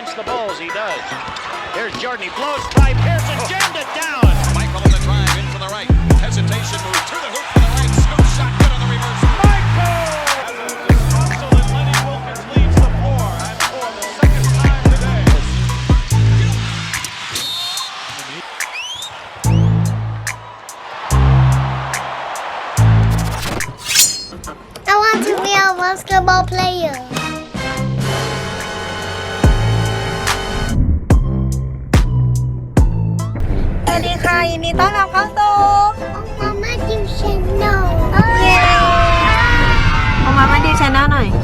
against the Bulls. He does. Here's Jordan. He blows by Pearson. Jammed it down. Michael on the drive, in from the right. Hesitation move to the hoop for the right. Scoop shot, good on the reverse. Michael! Russell and ค่ะยินดีต้อนรับเข้าสู่ Oh, Mama, you should know. เอามามาดีชแนลหน่อยโ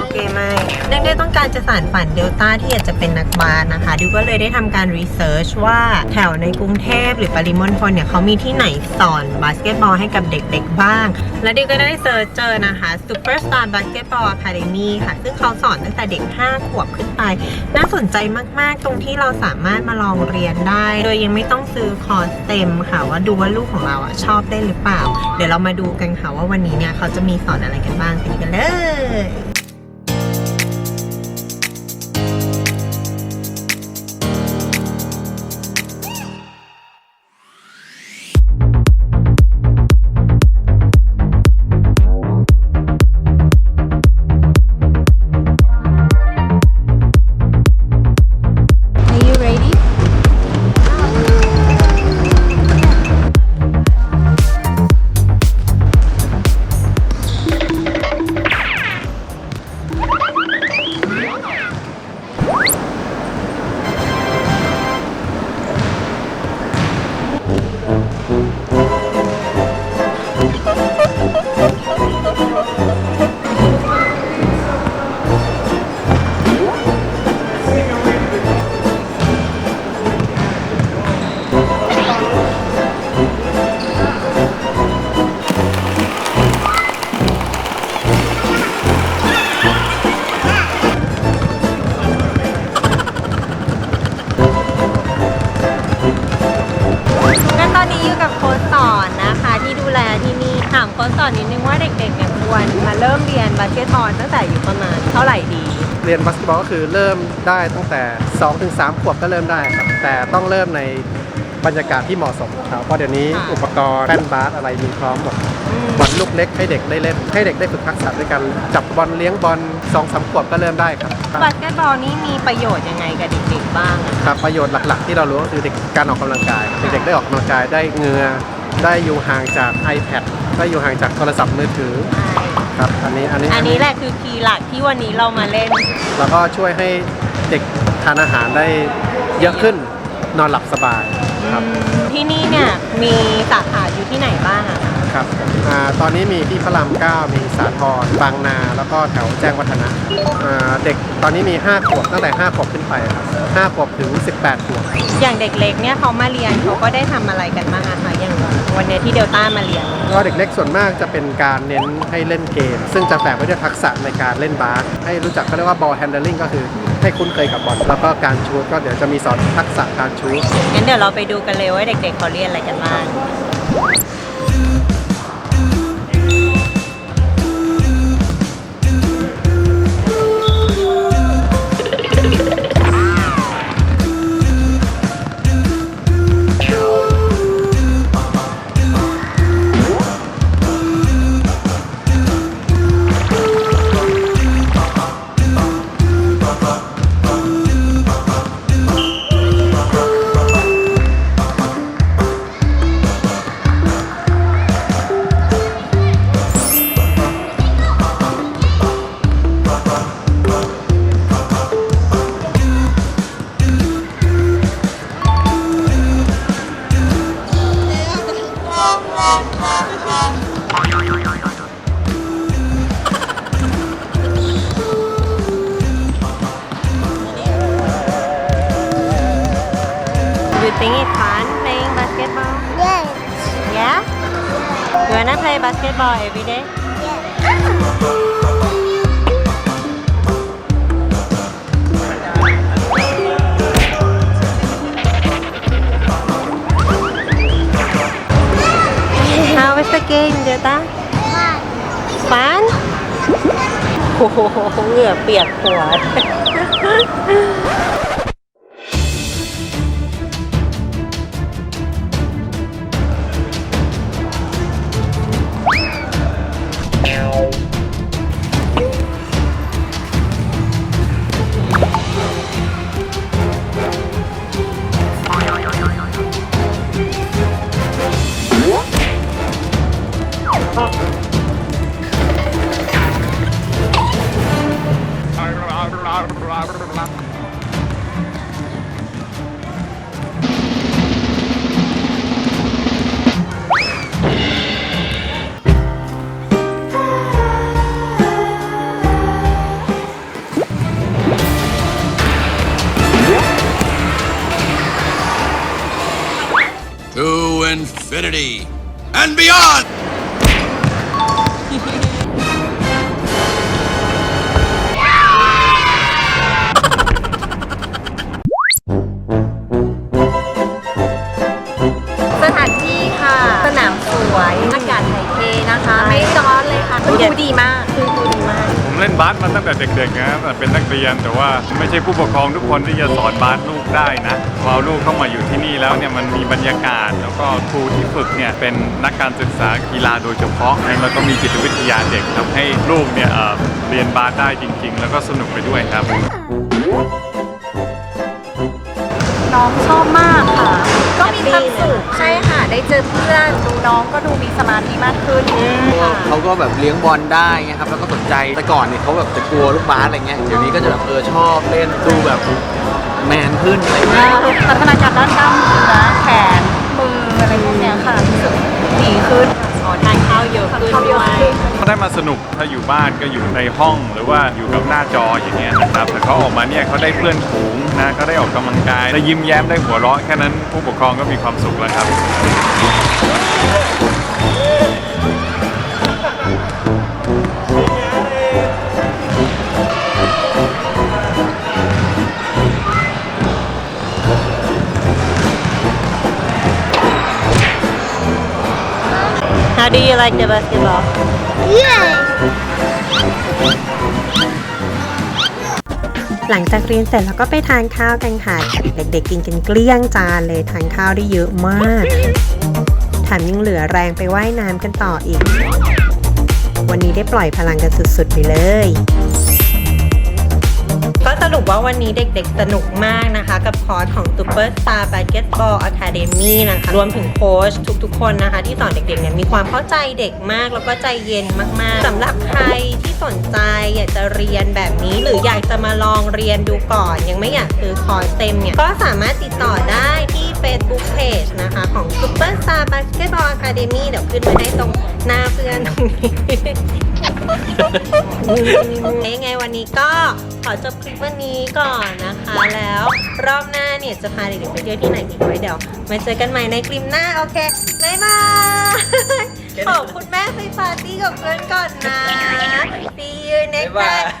อเค ไม่เนื่องด้วยต้องการจะสานฝันเดลต้าที่อยากจะเป็นนักบาสนะคะ ดิวก็เลยได้ทำการรีเสิร์ชว่าแถวในกรุงเทพหรือปริมณฑลเนี่ยเขามีที่ไหนสอนบาสเกตบอลให้กับเด็กๆบ้าง และดิวก็ได้เสิร์ชเจอนะคะ Superstar Basketball Academy ค่ะ ซึ่งเขาสอนตั้งแต่เด็ก 5 ขวบขึ้นไป น่าสนใจมากๆ ตรงที่เราสามารถมาลองเรียนได้ โดยยังไม่ต้องซื้อคอร์สเต็มค่ะ ว่าดูว่าลูกของเราอะชอบได้หรือเปล่า เดี๋ยวเรามาดูกันค่ะว่าวันนี้เนี่ยเขาจะมีสอนอะไรกันบ้างไปดูกันเลย ถามโค้ชสอนนิดนึงว่าเด็กๆเนี่ยควรมาเริ่มเรียนบาสเกตบอลตั้งแต่อายู่ประมาณเท่าไหร่ดี เรียนบาสเกตบอลก็คือเริ่มได้ตั้งแต่2-3ขวบก็เริ่มได้ครับแต่ต้องเริ่มในบรรยากาศที่เหมาะสมครับเพราะเดี๋ยวนี้ค่ะ อุปกรณ์แป้นบาสอะไรมีพร้อมหมดบอลลูกเล็กให้เด็กได้เล่น ให้เด็กได้ฝึกทักษะด้วยกันจับบอลเลี้ยงบอล2-3ขวบก็เริ่มได้ครับ บาสเกตบอลนี่มีประโยชน์ยังไงกับเด็กๆบ้างอะครับประโยชน์หลัก ๆ ที่เรารู้ก็คือเด็กการออกกำลังกายเด็กๆได้ออกกำลังกายได้เหงื่อได้อยู่ห่างจาก iPad ได้อยู่ห่างจากโทรศัพท์มือถือครับอันนี้อันนี้อันนี้แหละคือคีย์หลักที่วันนี้เรามาเล่น แล้วก็ช่วยให้เด็กทานอาหารได้เยอะขึ้นนอนหลับสบายครับ ที่นี่เนี่ยมีสาขาอยู่ที่ไหนบ้างอะคะ ครับอ่าตอนนี้มีที่พระราม9มีสาทรบางนา แล้วก็แถวแจ้งวัฒนะอ่าเด็กตอนนี้มี 5 ขวบตั้งแต่ 5 ขวบขึ้นไปครับ5ขวบถึง 18 ขวบ อย่างเด็กเล็กเนี่ยเขามาเรียนเขาก็ได้ทำอะไรกันบ้างอะคะอย่างวันเนี้ยที่เดลต้ามาเรียน ก็เด็กเล็กส่วนมากจะเป็นการเน้นให้เล่นเกม ซึ่งจะแฝงไว้ด้วยทักษะในการเล่นบาสให้รู้จักเขาเรียกว่า ball handling ก็คือให้คุ้นเคยกับบอลแล้วก็การชูตก็เดี๋ยวจะมีสอนทักษะการชูต งั้นเดี๋ยวเราไปดูกันเลยว่าเด็กๆเขาเรียนอะไรกันบ้าง think it's fun playing basketball? Yes. Yeah? You wanna play basketball every day? How was the game, Jota? Fun. Fun? โอ้โหเหงื่อเปียกหัว infinity and beyond. สถานที่ค่ะ สนามสวย อากาศถ่ายเทนะคะ ไม่ร้อนเลยค่ะคุณครูดีมากคุณ บาสมาตั้งแต่เด็กๆนะแต่เป็นนักเรียนแต่ว่าไม่ใช่ผู้ปกครองทุกคนที่จะสอนบาสลูกได้นะพอเอาลูกเข้ามาอยู่ที่นี่แล้วเนี่ยมันมีบรรยากาศ แล้วก็ครูที่ฝึกเนี่ยเป็นนักการศึกษากีฬาโดยเฉพาะแล้วก็มีจิตวิทยาเด็กทำให้ลูกเนี่ยเเรียนบาสได้จริง ๆ แล้วก็สนุกไปด้วยครับน้องชอบมากค่ะ ก็มีความสุขใช่ค่ะ ได้เจอเพื่อนดูน้องก็ดูมีสมาธิมากขึ้นเขาก็แบบเลี้ยงบอลได้ไงครับแล้วก็สนใจแต่ก่อนเนี่ยเขาแบบจะกลัวลูกบาสอะไรเงี้ยเดี๋ยวนี้ก็จะแบบเออชอบเล่นดูแบบแมนขึ้นอะไรเงี้ยพัฒนาการด้านกล้ามเนื้อแขนมืออะไรพวกเนี้ยค่ะรู้สึกดีขึ้นขอทานข้าวเยอะขึ้นเขาเยด้วอะยขึ้นเขา ได้มาสนุกถ้าอยู่บ้านก็อยู่ในห้องหรือว่าอยู่กับหน้าจออย่างเงี้ยนะครับแต่เขาออกมาเนี่ยเขาได้เพื่อนฝูงนะเขาได้ออกกำลังกายได้ยิ้มแย้มได้หัวเราะแค่นั้นผู้ปกครองก็มีความสุขแล้วครับ How do you like the basketball หลังจากเรียนเสร็จแล้วก็ไปทานข้าวกันค่ะ เด็กๆกินกันเกลี้ยงจานเลยทานข้าวได้เยอะมากแถมยังเหลือแรงไปว่ายน้ำกันต่ออีก วันนี้ได้ปล่อยพลังกันสุดๆไปเลย รุปว่าวันนี้เด็กๆสนุกมากนะคะ กับคอร์สของ Super Star Basketball Academy นะคะ รวมถึงโค้ชทุกๆ คนนะคะ ที่สอนเด็กๆเนี่ยมีความเข้าใจเด็กมากแล้วก็ใจเย็นมากๆสำหรับใครที่สนใจอยากจะเรียนแบบนี้ หรืออยากจะมาลองเรียนดูก่อน ยังไม่อยากซื้อคอร์สเต็มเนี่ย ก็สามารถติดต่อได้ที่ Facebook Page นะคะ ของ Super Star Basketball Academy เดี๋ยวขึ้นไว้ให้ตรงหน้าเพื่อนตรงนี้ ยังไงวันนี้ก็ขอจบคลิปวันนี้ก่อนนะคะ แล้วรอบหน้าเนี่ยจะพาเด็กๆไปเที่ยวที่ไหนอีกไว้เดี๋ยวมาเจอกันใหม่ในคลิปหน้าโอเคบ๊ายบายขอบคุณแม่ไปปาร์ตี้กับเพื่อนก่อนนะ See you next time